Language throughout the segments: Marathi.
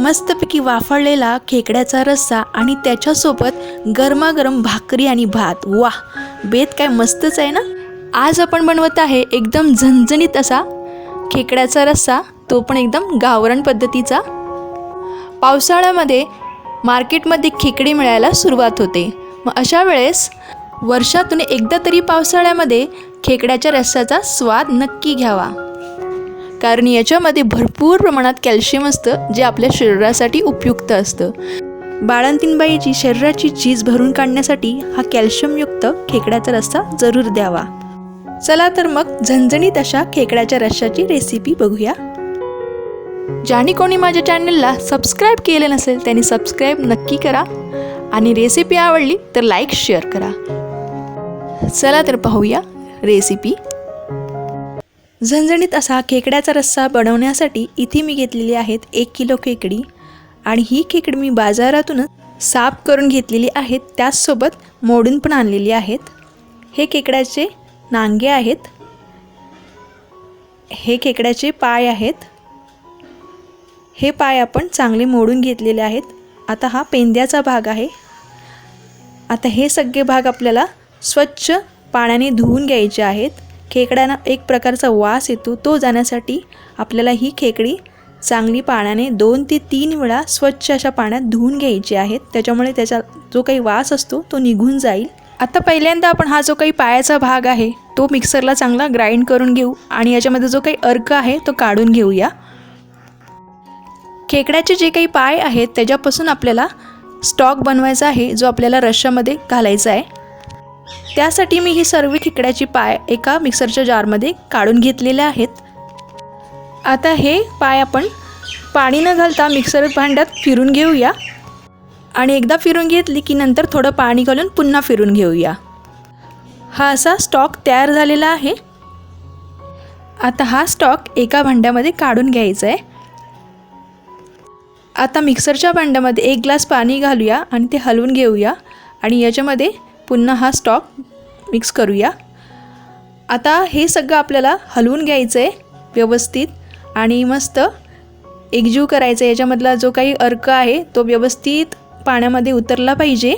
मस्तपैकी वाफळलेला खेकड्याचा रस्सा आणि त्याच्यासोबत गरमागरम भाकरी आणि भात. वाह बेत काय मस्तच आहे ना? आज आपण बनवत आहे एकदम झणझणीत असा खेकड्याचा रस्सा. तो पण एकदम गावरण पद्धतीचा. पावसाळ्यामध्ये मार्केटमध्ये खेकडी मिळायला सुरुवात होते. मग अशा वेळेस वर्षातून एकदा तरी पावसाळ्यामध्ये खेकड्याच्या रस्स्याचा स्वाद नक्की घ्यावा. कारण याच्यामध्ये भरपूर प्रमाणात कॅल्शियम असतं जे आपल्या शरीरासाठी उपयुक्त असतं. बाळंतीणबाईची शरीराची चीज भरून काढण्यासाठी हा कॅल्शियमयुक्त खेकड्याचा रस्सा जरूर द्यावा. चला तर मग झणझणीत अशा खेकड्याच्या रश्श्याची रेसिपी बघूया. ज्याने कोणी माझ्या चॅनलला सबस्क्राईब केले नसेल त्यांनी सबस्क्राईब नक्की करा. आणि रेसिपी आवडली तर लाईक शेअर करा. चला तर पाहूया रेसिपी झणझणीत असा खेकड्याचा रस्सा बनवण्यासाठी इथे मी घेतलेली आहेत एक किलो खेकडी. आणि ही खेकडी मी बाजारातूनच साफ करून घेतलेली आहेत. त्याचसोबत मोडून पण आणलेली आहेत. हे खेकड्याचे नांगे आहेत. हे खेकड्याचे पाय आहेत. हे पाय आपण चांगले मोडून घेतलेले आहेत. आता हा पेंद्याचा भाग आहे. आता हे सगळे भाग आपल्याला स्वच्छ पाण्याने धुवून घ्यायचे आहेत. खेकड्यांना एक प्रकारचा वास येतो तो जाण्यासाठी आपल्याला ही खेकडी चांगली पाण्याने दोन ते तीन वेळा स्वच्छ अशा पाण्यात धुवून घ्यायची आहेत त्याच्यामुळे त्याचा जो काही वास असतो तो निघून जाईल. आता पहिल्यांदा आपण हा जो काही पायाचा भाग आहे तो मिक्सरला चांगला ग्राइंड करून घेऊ आणि याच्यामध्ये जो काही अर्क आहे तो काढून घेऊया. खेकड्याचे जे काही पाय आहेत त्याच्यापासून आपल्याला स्टॉक बनवायचा आहे जो आपल्याला रश्श्यामध्ये घालायचा आहे. त्यासाठी मी ही सर्व खेकड्याची पाय एका मिक्सरच्या जारमध्ये काढून घेतलेले आहेत. आता हे पाय आपण पाणी न घालता मिक्सर भांड्यात फिरून घेऊया. आणि एकदा फिरून घेतली की नंतर थोडं पाणी घालून पुन्हा फिरून घेऊया. हा असा स्टॉक तयार झालेला आहे. आता हा स्टॉक एका भांड्यामध्ये काढून घ्यायचा आहे आता मिक्सरच्या भांड्यामध्ये एक ग्लास पाणी घालूया आणि ते हलवून घेऊया. आणि याच्यामध्ये पुन्हा हा स्टॉक मिक्स करूया. आता हे सगळं आपल्याला हलवून घ्यायचं आहे व्यवस्थित आणि मस्त एकजीव करायचं आहे याच्यामधला जो काही अर्क आहे तो व्यवस्थित पाण्यामध्ये उतरला पाहिजे.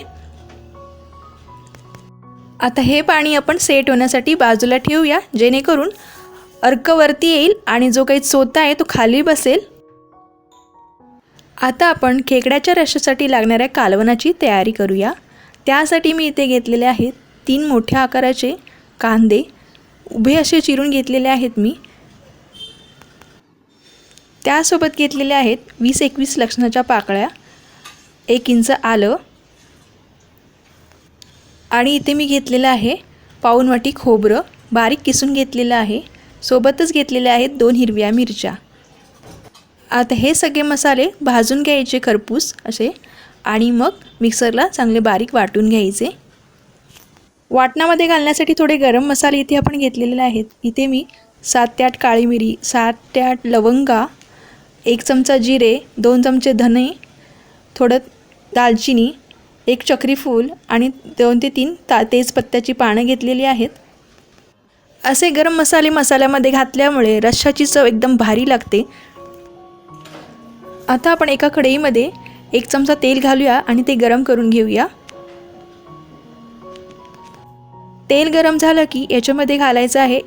आता हे पाणी आपण सेट होण्यासाठी बाजूला ठेवूया जेणेकरून अर्कवरती येईल आणि जो काही चोता आहे तो खाली बसेल. आता आपण खेकड्याच्या रशासाठी लागणाऱ्या कालवनाची तयारी करूया. त्यासाठी मी इथे घेतलेले आहेत तीन मोठ्या आकाराचे कांदे. उभे असे चिरून घेतलेले आहेत मी. त्यासोबत घेतलेले आहेत वीस एकवीस लक्षणाच्या पाकळ्या एक इंच आलं. आणि इथे मी घेतलेलं आहे पाऊनवाटी खोबरं बारीक किसून घेतलेलं आहे. सोबतच घेतलेले आहेत दोन हिरव्या मिरच्या. आता हे सगळे मसाले भाजून घ्यायचे खरपूस असे. आणि मग मिक्सरला चांगले बारीक वाटून घ्यायचे. वाटणामध्ये घालण्यासाठी थोडे गरम मसाले इथे आपण घेतलेले आहेत. इथे मी सात ते आठ काळी मिरी सात ते आठ लवंगा एक चमचा जिरे दोन चमचे धने थोडं दालचिनी एक चक्री फूल आणि दोन ते तीन ता तेजपत्त्याची पानं घेतलेली आहेत. असे गरम मसाले मसाल्यामध्ये घातल्यामुळे रश्शाची चव एकदम भारी लागते. आता आपण एका कढईमध्ये एक चमचा तेल घालूया आणि ते गरम करून घेऊया. तेल गरम झालं की याच्यामध्ये घालायचं आहे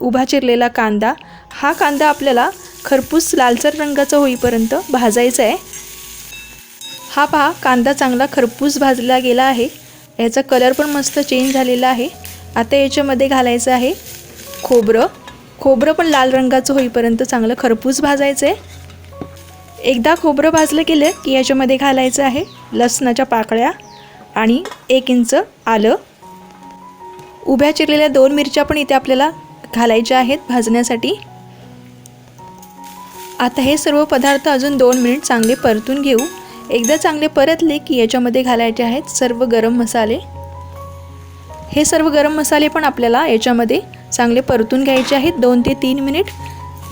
उभा चिरलेला कांदा. हा कांदा आपल्याला खरपूस लालसर रंगाचा होईपर्यंत भाजायचा आहे. हा पहा कांदा चांगला खरपूस भाजला गेला आहे. याचा कलर पण मस्त चेंज झालेला आहे. आता याच्यामध्ये घालायचं आहे खोबरं. खोबरं पण लाल रंगाचं होईपर्यंत चांगलं खरपूस भाजायचं आहे. एकदा खोबरं भाजलं गेलं की याच्यामध्ये घालायचं आहे लसणाच्या पाकळ्या आणि एक इंच आलं. उभ्या चिरलेल्या दोन मिरच्या पण इथे आपल्याला घालायच्या आहेत भाजण्यासाठी. आता हे सर्व पदार्थ अजून दोन मिनिट चांगले परतून घेऊ. एकदा चांगले परतले की याच्यामध्ये घालायचे आहेत सर्व गरम मसाले. हे सर्व गरम मसाले पण आपल्याला याच्यामध्ये चांगले परतून घ्यायचे आहेत दोन ते तीन मिनिट.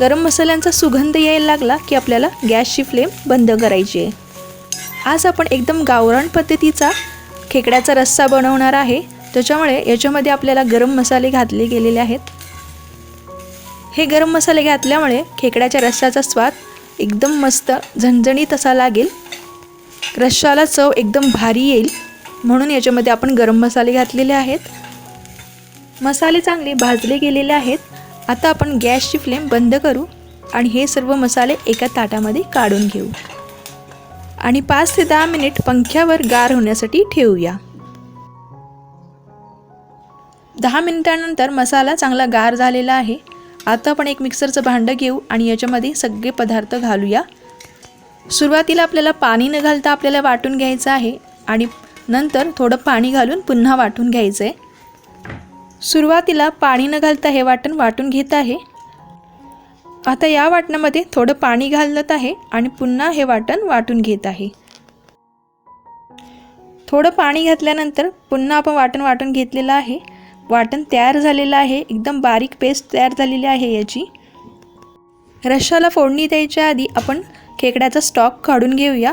गरम मसाल्यांचा सुगंध यायला लागला की आपल्याला गॅसची फ्लेम बंद करायची आहे. आज आपण एकदम गावरान पद्धतीचा खेकड्याचा रस्सा बनवणार आहे. त्याच्यामुळे याच्यामध्ये आपल्याला गरम मसाले घातले गेलेले आहेत. हे गरम मसाले घातल्यामुळे खेकड्याच्या रस्साचा स्वाद एकदम मस्त झणझणीत असा लागेल. रश्शाला चव एकदम भारी येईल. म्हणून याच्यामध्ये आपण गरम मसाले घातलेले आहेत. मसाले चांगले भाजले गेलेले आहेत. आता आपण गॅसची फ्लेम बंद करू आणि हे सर्व मसाले एका ताटामध्ये काढून घेऊ. आणि पाच ते दहा मिनिट पंख्यावर गार होण्यासाठी ठेवूया. दहा मिनिटांनंतर मसाला चांगला गार झालेला आहे. आता आपण एक मिक्सरचं भांडं घेऊ आणि याच्यामध्ये सगळे पदार्थ घालूया. सुरुवातीला आपल्याला पाणी न घालता आपल्याला वाटून घ्यायचं आहे आणि नंतर थोडं पाणी घालून पुन्हा वाटून घ्यायचं आहे सुरुवातीला पाणी न घालता हे वाटण वाटून घेत आहे. आता या वाटणामध्ये थोडं पाणी घालत आहे आणि पुन्हा हे वाटण वाटून घेत आहे. थोडं पाणी घातल्यानंतर पुन्हा आपण वाटण वाटून घेतलेलं आहे. वाटण तयार झालेलं आहे. एकदम बारीक पेस्ट तयार झालेली आहे याची. रश्शाला फोडणी द्यायच्या आधी आपण खेकड्याचा स्टॉक काढून घेऊया.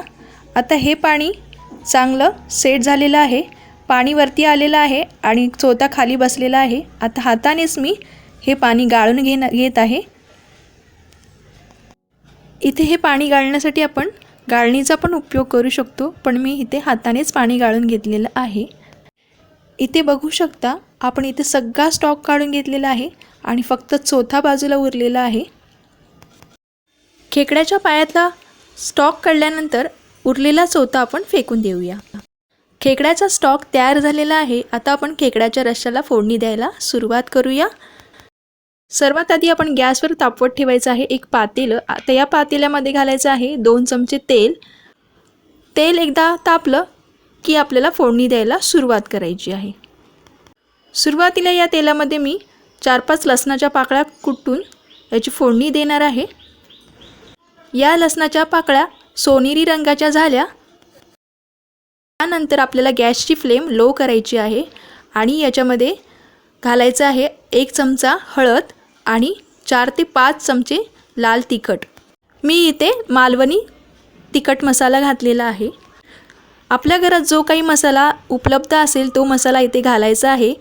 आता हे पाणी चांगलं सेट झालेलं आहे. पाणी वरती आलेलं आहे आणि चोथा खाली बसलेला आहे. आता हातानेच मी हे पाणी गाळून घेण घेत आहे. इथे हे पाणी गाळण्यासाठी आपण गाळणीचा पण उपयोग करू शकतो पण मी इथे हातानेच पाणी गाळून घेतलेलं आहे. इथे बघू शकता आपण इथे सगळा स्टॉक काढून घेतलेला आहे आणि फक्त चौथा बाजूला उरलेला आहे. खेकड्याच्या पायातला स्टॉक काढल्यानंतर उरलेला चौथा आपण फेकून देऊया. खेकड्याचा स्टॉक तयार झालेला आहे. आता आपण खेकड्याच्या रश्श्याला फोडणी द्यायला सुरुवात करूया. सर्वात आधी आपण गॅसवर तापवत ठेवायचं आहे एक पातेलं. आता या पातेल्यामध्ये घालायचं आहे दोन चमचे तेल. तेल एकदा तापलं की आपल्याला फोडणी द्यायला सुरुवात करायची आहे. सुरुवातीला या तेलामध्ये मी चार पाच लसणाच्या पाकळ्या कुटून याची फोडणी देणार आहे. या लसणाच्या पाकळ्या सोनेरी रंगाच्या झाल्या. त्यानंतर आपल्याला गॅसची फ्लेम लो करायची आहे आणि याच्यामध्ये घालायचं आहे एक चमचा हळद आणि चार ते पाच चमचे लाल तिखट. मी इथे मालवणी तिखट मसाला घातलेला आहे. आपल्या घरात जो काही मसाला उपलब्ध असेल तो मसाला इथे घालायचा आहे.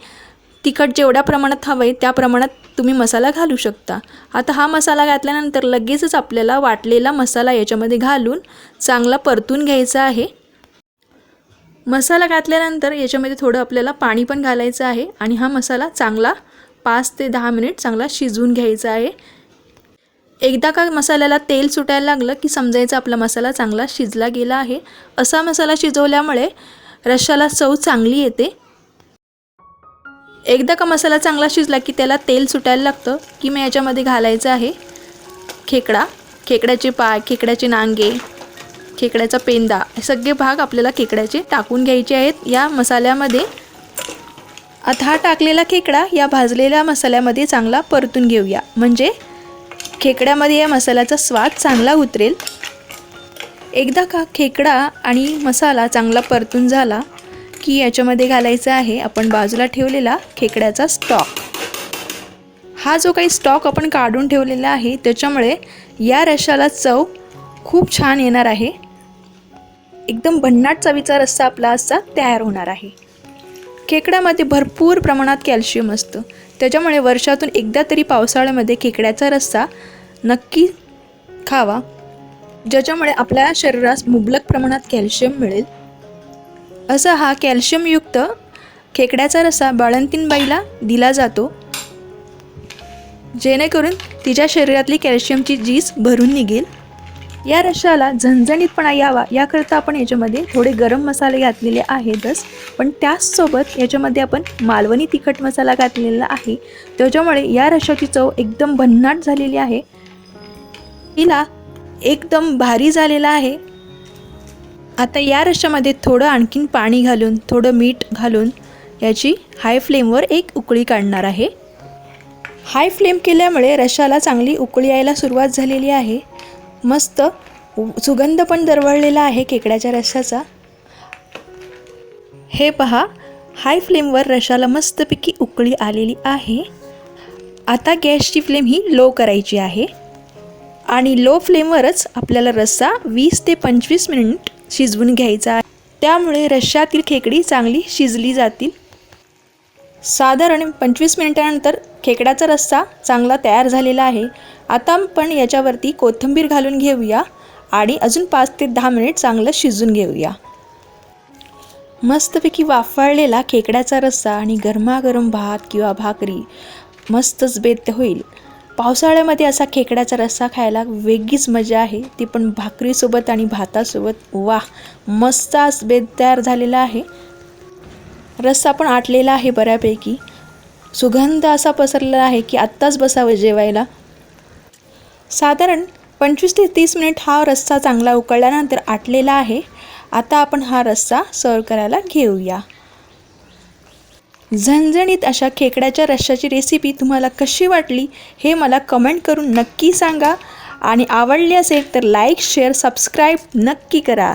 तिखट जेवढ्या प्रमाणात हवं आहे त्या प्रमाणात तुम्ही मसाला घालू शकता. आता हा मसाला घातल्यानंतर लगेचच आपल्याला वाटलेला मसाला याच्यामध्ये घालून चांगला परतून घ्यायचा आहे. मसाला घातल्यानंतर याच्यामध्ये थोडं आपल्याला पाणी पण घालायचं आहे आणि हा मसाला चांगला पाच ते दहा मिनिट चांगला शिजवून घ्यायचा आहे. एकदा का मसाल्याला तेल सुटायला लागलं की समजायचं आपला मसाला चांगला शिजला गेला आहे. असा मसाला शिजवल्यामुळे रश्शाला चव चांगली येते. एकदा का मसाला चांगला शिजला की त्याला तेल सुटायला लागतं की मी याच्यामध्ये घालायचं आहे. खेकडा खेकड्याचे पाय खेकड्याचे नांगे खेकड्याचा पेंदा हे सगळे भाग आपल्याला खेकड्याचे टाकून घ्यायचे आहेत. या मसाल्यामध्ये आता हा टाकलेला खेकडा या भाजलेल्या मसाल्यामध्ये चांगला परतून घेऊया. म्हणजे खेकड्यामध्ये या मसाल्याचा स्वाद चांगला उतरेल. एकदा का खेकडा आणि मसाला चांगला परतून झाला की याच्यामध्ये घालायचा आहे आपण बाजूला ठेवलेला खेकड्याचा स्टॉक. हा जो काही स्टॉक आपण काढून ठेवलेला आहे त्याच्यामुळे या रशाला चव खूप छान येणार आहे. एकदम भन्नाट चवीचा रस्सा आपला असा तयार होणार आहे. खेकड्यामध्ये भरपूर प्रमाणात कॅल्शियम असतं. त्याच्यामुळे वर्षातून एकदा तरी पावसाळ्यामध्ये खेकड्याचा रस्सा नक्की खावा ज्याच्यामुळे आपल्या शरीरास मुबलक प्रमाणात कॅल्शियम मिळेल. असा हा कॅल्शियमयुक्त खेकड्याचा रस्सा बाळंतीनबाईला दिला जातो जेणेकरून तिच्या शरीरातली कॅल्शियमची जीस भरून निघेल. या रशाला झणझणीतपणा यावा याकरता आपण याच्यामध्ये थोडे गरम मसाले घातलेले आहेतच. पण त्याचसोबत याच्यामध्ये आपण मालवणी तिखट मसाला घातलेला आहे. त्याच्यामुळे या रशाची चव एकदम भन्नाट झालेली आहे. हिला एकदम भारी झालेला आहे. आता या रशामध्ये थोडं आणखीन पाणी घालून थोडं मीठ घालून याची हाय फ्लेमवर एक उकळी काढणार आहे. हाय फ्लेम केल्यामुळे रशाला चांगली उकळी यायला सुरुवात झालेली आहे. मस्त. सुगंध पण दरवळलेला आहे खेकड्याच्या रश्शाचा हे पहा हाय फ्लेमवर रशाला मस्तपैकी उकळी आलेली आहे. आता गॅसची फ्लेम ही लो करायची आहे. आणि लो फ्लेमवरच आपल्याला रस्सा वीस ते पंचवीस मिनिट शिजवून घ्यायचा आहे. त्यामुळे रश्शातील खेकडी चांगली शिजली जातील. साधारण पंचवीस मिनिटानंतर खेकड्याचा रस्सा चांगला तयार झालेला आहे. आता आपण याच्यावरती कोथिंबीर घालून घेऊया आणि अजून पाच ते दहा मिनिट चांगलं शिजून घेऊया. मस्तपैकी वाफाळलेला खेकड्याचा रस्सा आणि गरमागरम भात किंवा भाकरी मस्तच बेद्य होईल. पावसाळ्यामध्ये असा खेकड्याचा रस्सा खायला वेगळीच मजा आहे. ती पण भाकरीसोबत आणि भातासोबत वाह मस्त आज बेत तयार झालेला आहे. रस्सा पण आटलेला आहे बऱ्यापैकी. सुगंध असा पसरलेला आहे की आत्ताच बसावं जेवायला. साधारण पंचवीस ते तीस मिनिट हा रस्सा चांगला उकळल्यानंतर आटलेला आहे. आता आपण हा रस्सा सर्व करायला घेऊया. झणझणीत अशा खेकड्याच्या रश्श्याची रेसिपी तुम्हाला कशी वाटली हे मला कमेंट करून नक्की सांगा. आणि आवडली असेल तर लाईक शेअर सबस्क्राईब नक्की करा.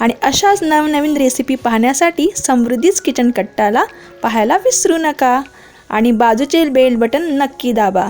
आणि अशाच नवनवीन रेसिपी पाहण्यासाठी समृद्धीच किचन कट्टाला पाहायला विसरू नका. आणि बाजूचे बेल बटन नक्की दाबा.